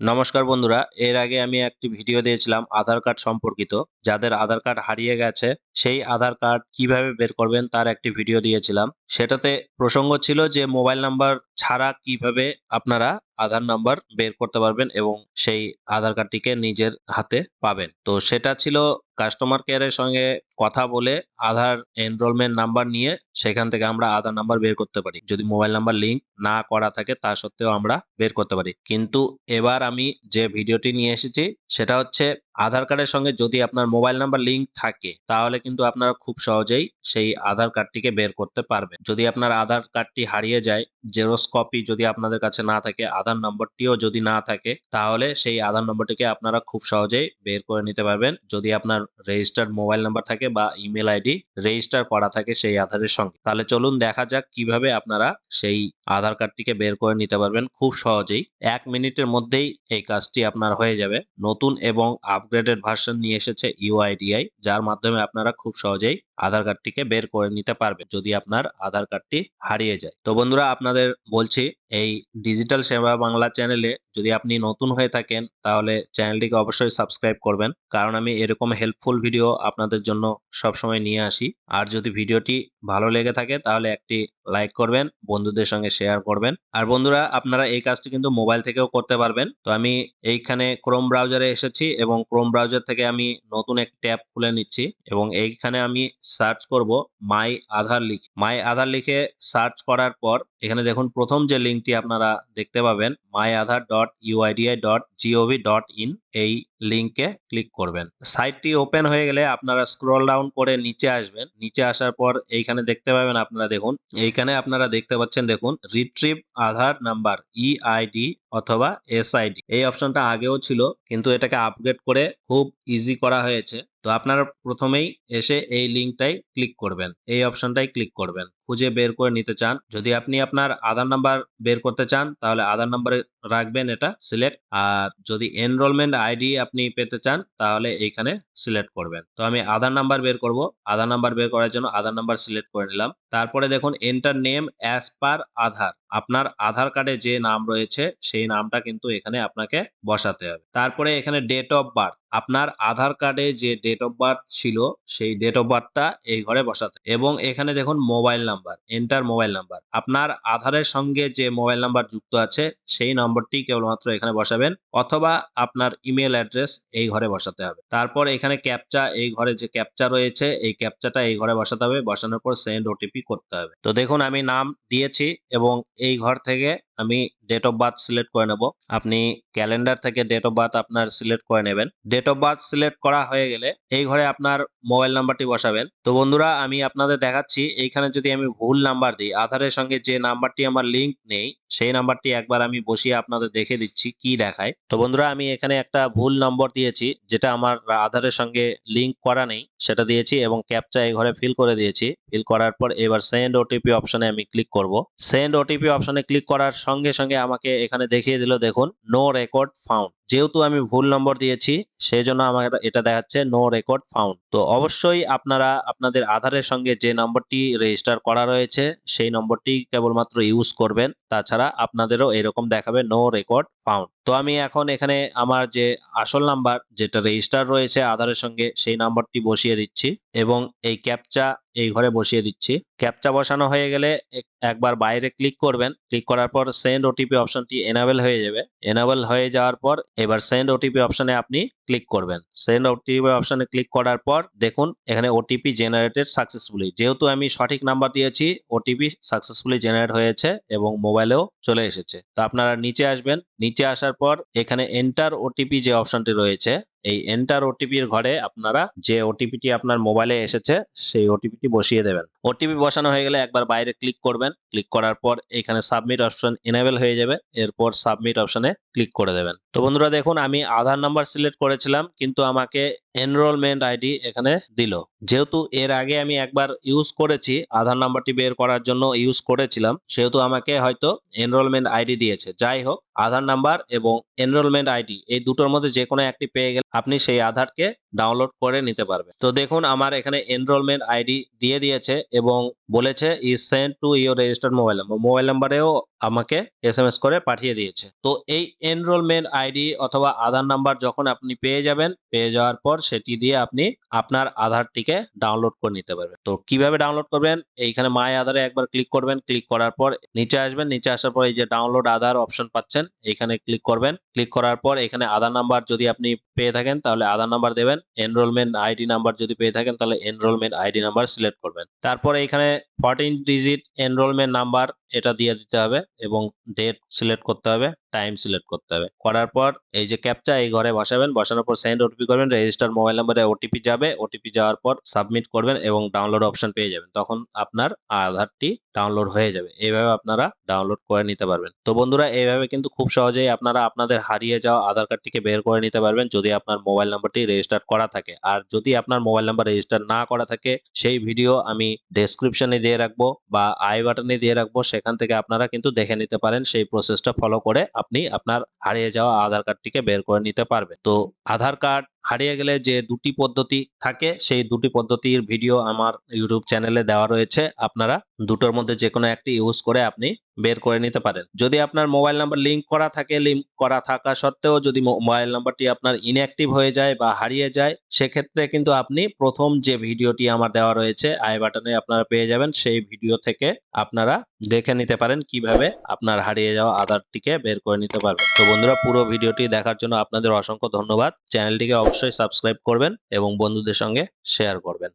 নমস্কার বন্ধুরা, এর আগে আমি একটি ভিডিও দিয়েছিলাম আধার কার্ড সম্পর্কিত। যাদের আধার কার্ড হারিয়ে গেছে, সেই আধার কার্ড কীভাবে বের করবেন তার একটি ভিডিও দিয়েছিলাম। সেটাতে প্রসঙ্গ ছিল যে মোবাইল নাম্বার ছাড়া কীভাবে আপনারা আধার নাম্বার বের করতে পারবেন এবং সেই আধার কার্ডটিকে নিজের হাতে পাবেন। তো সেটা ছিল কাস্টমার কেয়ারের সঙ্গে কথা বলে আধার এনরোলমেন্ট নাম্বার নিয়ে সেখান থেকে আমরা আধার নাম্বার বের করতে পারি। যদি মোবাইল নাম্বার লিঙ্ক না করা থাকে তা সত্ত্বেও আমরা বের করতে পারি। কিন্তু এবার আমি যে ভিডিওটি নিয়ে এসেছি সেটা হচ্ছে আধার কার্ডের সঙ্গে যদি আপনার মোবাইল নাম্বার লিংক থাকে, তাহলে কিন্তু আপনারা খুব সহজেই সেই আধার কার্ডটিকে বের করতে পারবেন। যদি আপনার আধার কার্ডটি হারিয়ে যায়, জেরক্স কপি যদি আপনাদের কাছে না থাকে, আধার নম্বরটিও যদি না থাকে, তাহলে সেই আধার নম্বরটিকে আপনারা খুব সহজেই বের করে নিতে পারবেন। যদি আপনার রেজিস্টার্ড মোবাইল নাম্বার থাকে বা ইমেল আইডি রেজিস্টার করা থাকে সেই আধারের সঙ্গে, তাহলে চলুন দেখা যাক কীভাবে আপনারা সেই আধার কার্ডটিকে বের করে নিতে পারবেন খুব সহজেই। এক মিনিটের মধ্যেই এই কাজটি আপনার হয়ে যাবে। নতুন এবং আপগ্রেডেড ভার্সন নিয়ে এসেছে ইউআইডিআই যার মাধ্যমে আপনারা খুব সহজেই আধার কার্ডটিকে বের করে নিতে পারবেন যদি আপনার আধার কার্ডটি হারিয়ে যায়। তো বন্ধুরা, আপনাদের বলছি, এই ডিজিটাল সেবা বাংলা চ্যানেলে যদি আপনি নতুন হয়ে থাকেন, তাহলে চ্যানেলটিকে অবশ্যই সাবস্ক্রাইব করবেন। কারণ আমি এরকম হেল্পফুল ভিডিও আপনাদের জন্য সবসময় নিয়ে আসি। আর যদি ভিডিওটি ভালো লেগে থাকে, তাহলে একটি লাইক করবেন, বন্ধুদের সঙ্গে শেয়ার করবেন। আর বন্ধুরা, আপনারা এই কাজটি কিন্তু মোবাইল থেকেও করতে পারবেন। তো আমি এইখানে ক্রোম ব্রাউজারে এসেছি এবং ক্রোম ব্রাউজার থেকে আমি নতুন এক ট্যাব খুলে নিচ্ছি এবং এইখানে আমি সার্চ করব মাই আধার লিখ মাই আধার লিখে সার্চ করার পর, এখানে দেখুন প্রথম যে লিঙ্কটি আপনারা দেখতে পাবেন my Aadhaar dot UIDAI dot GOV dot in এই লিঙ্কে ক্লিক করবেন। সাইটটি ওপেন হয়ে গেলে আপনারা স্ক্রল ডাউন করে নিচে আসবেন। নিচে আসার পর এইখানে দেখতে পাবেন আপনারা দেখুন, এইখানে আপনারা দেখতে পাচ্ছেন দেখুন রিট্রিভ আধার নাম্বার ইআইডি অথবা এসআইডি এই অপশনটা আগেও ছিল, কিন্তু এটাকে আপগ্রেড করে খুব ইজি করা হয়েছে। তো আপনারা প্রথমেই এসে এই লিঙ্কটাই ক্লিক করবেন। এই অপশনটাই ক্লিক করবেন। খুঁজে বের করে নিতে চান। যদি আপনি আপনার আধার নাম্বার বের করতে চান, তাহলে আধার নাম্বারে রাখবেন এটা, সিলেক্ট। আর যদি এনরোলমেন্ট আইডি আপনি পেতে চান, তাহলে এইখানে সিলেক্ট করবেন। তো আমি আধার নাম্বার বের করব। আধার নাম্বার বের করার জন্য আধার নাম্বার সিলেক্ট করে নিলাম। তারপরে দেখুন, enter name as per Aadhaar. আপনার আধার কার্ডে যে নাম রয়েছে, সেই নামটা কিন্তু এখানে আপনাকে বসাতে হবে। তারপরে এখানে ডেট অফ বার্থ। আপনার আধার কার্ডে যে ডেট অফ বার্থ ছিল, সেই ডেট অফ বার্থটা এই ঘরে বসাতে এবং এখানে দেখুন mobile number enter mobile number আপনার আধারের সঙ্গে যে মোবাইল নাম্বার যুক্ত আছে, সেই নম্বরটি কেবলমাত্র এখানে বসাবেন, অথবা আপনার ইমেল অ্যাড্রেস এই ঘরে বসাতে হবে। তারপর এখানে ক্যাপচা এই ঘরে যে ক্যাপচা রয়েছে, এই ক্যাপচাটা এই ঘরে বসাতে হবে। বসানোর পর সেন্ড ওটিপি করতে হবে। তো দেখুন আমি নাম দিয়েছি এবং এই ঘর থেকে আমি ডেট অফ বার্থ সিলেক্ট করে নেব। আপনি ক্যালেন্ডার থেকে ডেট অফ বার্থ আপনার সিলেক্ট করে নেবেন। ডেট অফ বার্থ সিলেক্ট করা হয়ে গেলে এই ঘরে আপনার মোবাইল নাম্বারটি বসাবেন। তো বন্ধুরা, আমি আপনাদের দেখাচ্ছি, এইখানে যদি আমি ভুল নাম্বার দিই আধারের সঙ্গে যে নাম্বারটি আমার লিংক নেই, সেই নাম্বারটি একবার আমি বসিয়ে আপনাদের দেখে দিচ্ছি কি দেখায়। তো বন্ধুরা, আমি এখানে একটা ভুল নম্বর দিয়েছি, যেটা আমার আধারের সঙ্গে লিংক করা নেই, সেটা দিয়েছি এবং ক্যাপচা এই ঘরে ফিল করে দিয়েছি। ফিল করার পর এবার সেন্ড ওটিপি অপশনে আমি ক্লিক করব। সেন্ড ওটিপি অপশনে ক্লিক করার সঙ্গে সঙ্গে আমাকে এখানে দেখিয়ে দিল দেখুন নো রেকর্ড ফাউন্ড যেহেতু আমি ভুল নম্বর দিয়েছি সেই জন্য আমার এটা দেখাচ্ছে নো রেকর্ড ফাউন্ড তো অবশ্যই আপনারা আপনাদের আধারের সঙ্গে যে নম্বরটি রেজিস্টার করা রয়েছে, সেই নম্বরটি কেবলমাত্র ইউজ করবেন। তাছাড়া আপনাদেরও এরকম দেখাবে নো রেকর্ড ফাউন্ড তো আমি এখন এখানে আমার যে আসল নাম্বার যেটা রেজিস্টার রয়েছে আধারের সঙ্গে, সেই নাম্বারটি বসিয়ে দিচ্ছি এবং এই ক্যাপচা এই ঘরে বসিয়ে দিচ্ছি। ক্যাপচা বসানো হয়ে গেলে এক- একবার বাইরে ক্লিক করবেন। ক্লিক করার পর সেন্ড ওটিপি অপশনটি এনাবেল হয়ে যাবে। এনাবেল হয়ে যাওয়ার পর এবার সেন্ড ওটিপি অপশানে আপনি ক্লিক করবেন। সেন্ড ওটিপি অপশানে ক্লিক করার পর দেখুন, এখানে ওটিপি জেনারেটেড সাকসেসফুলি যেহেতু আমি সঠিক নাম্বার দিয়েছি ওটিপি সাকসেসফুলি জেনারেট হয়েছে এবং মোবাইলেও চলে এসেছে। তো আপনারা নিচে আসবেন, নিচে আসার পর এখানে এন্টার ওটিপি যে অপশনটি রয়েছে, এই এন্টার ওটিপির ঘরে আপনারা যে ওটিপিটি আপনার মোবাইলে এসেছে, সেই ওটিপিটি বসিয়ে দেবেন। ওটিপি বসানো হয়ে গেলে একবার বাইরে ক্লিক করবেন। ক্লিক করার পর এখানে সাবমিট অপশন এনেবেল হয়ে যাবে। এরপর সাবমিট অপশনে ক্লিক করে দেবেন। তো বন্ধুরা দেখুন, আমি আধার নাম্বার সিলেক্ট করেছিলাম, কিন্তু আমাকে এনরোলমেন্ট আইডি এখানে দিল। যেহেতু এর আগে আমি একবার ইউজ করেছি, আধার নাম্বারটি বের করার জন্য ইউজ করেছিলাম, সেহেতু আমাকে হয়তো এনরোলমেন্ট আইডি দিয়েছে। যাই হোক, আধার নাম্বার এবং এনরোলমেন্ট আইডি এই দুটোর মধ্যে যে কোনো একটি পেয়ে গেলে আপনি সেই আধারকে ডাউনলোড করে নিতে পারবেন। তো দেখুন, আমার এখানে এনরোলমেন্ট আইডি দিয়ে দিয়েছে এবং বলেছে is send to your registered mobile number mobile নাম্বারেও আমাকে এস এম এস করে পাঠিয়ে দিয়েছে। তো এই এনরোলমেন্ট আইডি অথবা আধার নাম্বার যখন আপনি পেয়ে যাবেন, পেয়ে যাওয়ার পর সেটি দিয়ে আপনি আপনার আধারটিকে ডাউনলোড করে নিতে পারবেন। তো কীভাবে ডাউনলোড করবেন? এইখানে মাই আধারে একবার ক্লিক করবেন। ক্লিক করার পর নিচে আসবেন। নিচে আসার পর এই যে ডাউনলোড আধার অপশন পাচ্ছেন এখানে ক্লিক করবেন। ক্লিক করার পর এখানে আধার নাম্বার যদি আপনি পেয়ে থাকেন, তাহলে আধার নাম্বার দেবেন। এনরোলমেন্ট আইডি নাম্বার যদি পেয়ে থাকেন, তাহলে এনরোলমেন্ট আইডি নাম্বার সিলেক্ট করবেন। তারপর এখানে ফোরটিন ডিজিট এনরোলমেন্ট নাম্বার এটা দিয়ে দিতে হবে এবং ডেট সিলেক্ট করতে হবে। টাইম সিলেক্ট করতে হবে। করার পর এই যে ক্যাপচা এই ঘরে বসাবেন, বসানোর পর সেন্ড ওটিপি করবেন রেজিস্টার মোবাইল নাম্বারে ওটিপি যাবে ওটিপি যাওয়ার পর সাবমিট করবেন এবং ডাউনলোড অপশন পেয়ে যাবেন। তখন আপনার আধারটি ডাউনলোড হয়ে যাবে। এইভাবে আপনারা ডাউনলোড করে নিতে পারবেন। তো বন্ধুরা, এইভাবে কিন্তু খুব সহজেই আপনারা আপনাদের হারিয়ে যাওয়া আধার কার্ডটিকে বের করে নিতে পারবেন যদি আপনার মোবাইল নাম্বারটি রেজিস্টার করা থাকে। আর যদি আপনার মোবাইল নাম্বার রেজিস্টার না করা থাকে, সেই ভিডিও আমি ডেসক্রিপশনে দিয়ে রাখব বা আই বাটনে দিয়ে রাখব। সেখান থেকে আপনারা কিন্তু দেখে নিতে পারেন, সেই প্রসেসটা ফলো করে আপনি আপনার হারিয়ে যাওয়া আধার কার্ডটিকে বের করে নিতে পারবেন। তো আধার কার্ড হারিয়ে গেলে যে দুটি পদ্ধতি থাকে, সেই দুটি পদ্ধতির ভিডিও আমার ইউটিউব চ্যানেলে দেওয়া রয়েছে। আপনারা দুটোর মধ্যে যে কোনো একটি ইউজ করে আপনি বের করে নিতে পারেন। যদি আপনার মোবাইল নাম্বার লিঙ্ক করা থাকে লিঙ্ক করা থাকা সত্ত্বেও যদি মোবাইল নাম্বারটি আপনার ইনঅ্যাক্টিভ হয়ে যায় বা হারিয়ে যায়, সেক্ষেত্রে কিন্তু আপনি প্রথম যে ভিডিওটি আমার দেওয়া রয়েছে, আই বাটনে আপনারা পেয়ে যাবেন। সেই ভিডিও থেকে আপনারা দেখে নিতে পারেন কীভাবে আপনার হারিয়ে যাওয়া আধারটিকে বের করে নিতে পারবেন। তো বন্ধুরা, পুরো ভিডিওটি দেখার জন্য আপনাদের অসংখ্য ধন্যবাদ। চ্যানেলটিকে অবশ্যই সাবস্ক্রাইব করবেন এবং বন্ধুদের সঙ্গে শেয়ার করবেন।